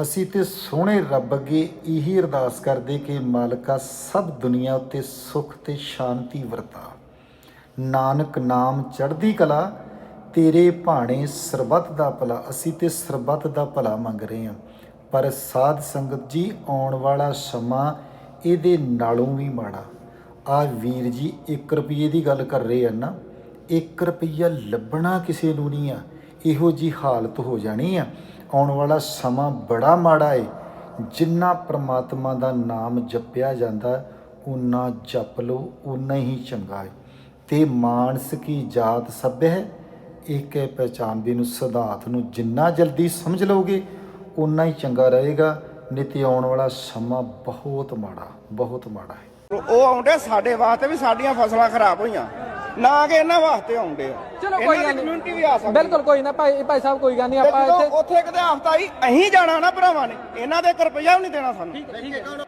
ਅਸੀਂ ਤੇ ਸੋਹਣੇ ਰੱਬ ਅੱਗੇ ਇਹੀ ਅਰਦਾਸ ਕਰਦੇ ਕਿ ਮਾਲਕਾ ਸਭ ਦੁਨੀਆ ਉੱਤੇ ਸੁੱਖ ਤੇ ਸ਼ਾਂਤੀ ਵਰਤਾ। ਨਾਨਕ ਨਾਮ ਚੜ੍ਹਦੀ ਕਲਾ, ਤੇਰੇ ਭਾਣੇ ਸਰਬੱਤ ਦਾ ਭਲਾ, ਅਸੀਂ ਤੇ ਸਰਬੱਤ ਦਾ ਭਲਾ ਮੰਗ ਰਹੇ ਹਾਂ। ਪਰ ਸਾਧ ਸੰਗਤ ਜੀ, ਆਉਣ ਵਾਲਾ ਸਮਾਂ ਇਹਦੇ ਨਾਲੋਂ ਵੀ ਮਾੜਾ। ਆ ਵੀਰ ਜੀ 1 ਰੁਪਏ ਦੀ ਗੱਲ ਕਰ ਰਹੇ ਆ ਨਾ 1 ਰੁਪਈਆ ਲੱਭਣਾ ਕਿਸੇ ਨੂੰ ਨਹੀਂ ਆ। ਇਹੋ ਜੀ ਹਾਲਤ ਹੋ ਜਾਣੀ ਆ। ਆਉਣ ਵਾਲਾ ਸਮਾਂ ਬੜਾ ਮਾੜਾ ਏ। ਜਿੰਨਾ ਪ੍ਰਮਾਤਮਾ ਦਾ ਨਾਮ ਜਪਿਆ ਜਾਂਦਾ ਉਨਾ ਜਪ ਲਓ ਉਨਾ ਹੀ ਚੰਗਾ ਏ। ਤੇ ਮਾਨਸ ਕੀ ਜਾਤ ਸੱਭਿਅ ਹੈ? ਇੱਕ ਏਕੇ ਪਹਿਚਾਨ ਦੀ ਨੂੰ, ਸਿਧਾਂਤ ਨੂੰ ਜਿੰਨਾ ਜਲਦੀ ਸਮਝ ਲਓਗੇ ਉਨਾ ਹੀ ਚੰਗਾ ਰਹੇਗਾ। ਨਹੀਂ ਤੇ ਆਉਣ ਵਾਲਾ ਸਮਾਂ ਬਹੁਤ ਮਾੜਾ ਬਹੁਤ ਮਾੜਾ ਹੈ ਉਹ ਆਉਂਦੇ ਸਾਡੇ ਵਾਸਤੇ ਵੀ ਸਾਡੀਆਂ ਫਸਲਾਂ ਖਰਾਬ ਹੋਈਆਂ। ਨਾ ਕਿ ਇਹਨਾਂ ਵਾਸਤੇ ਆਉਂਦੇ ਆ। ਚਲੋ ਕੋਈ ਗੱਲ ਨਹੀਂ ਕਮਿਊਨਿਟੀ ਵੀ ਆ ਸਕਦੀ। ਬਿਲਕੁਲ ਕੋਈ ਨਾ ਭਾਈ ਭਾਈ ਸਾਹਿਬ ਕੋਈ ਗੱਲ ਨਹੀਂ ਆਪਾਂ ਇੱਥੇ ਉੱਥੇ ਕਿਤੇ ਹਫਤਾ ਹੀ ਅਹੀਂ ਜਾਣਾ ਨਾ ਭਰਾਵਾਂ ਨੇ ਇਹਨਾਂ ਦੇ 1 ਰੁਪਈਆ ਵੀ ਨਹੀਂ ਦੇਣਾ ਸਾਨੂੰ।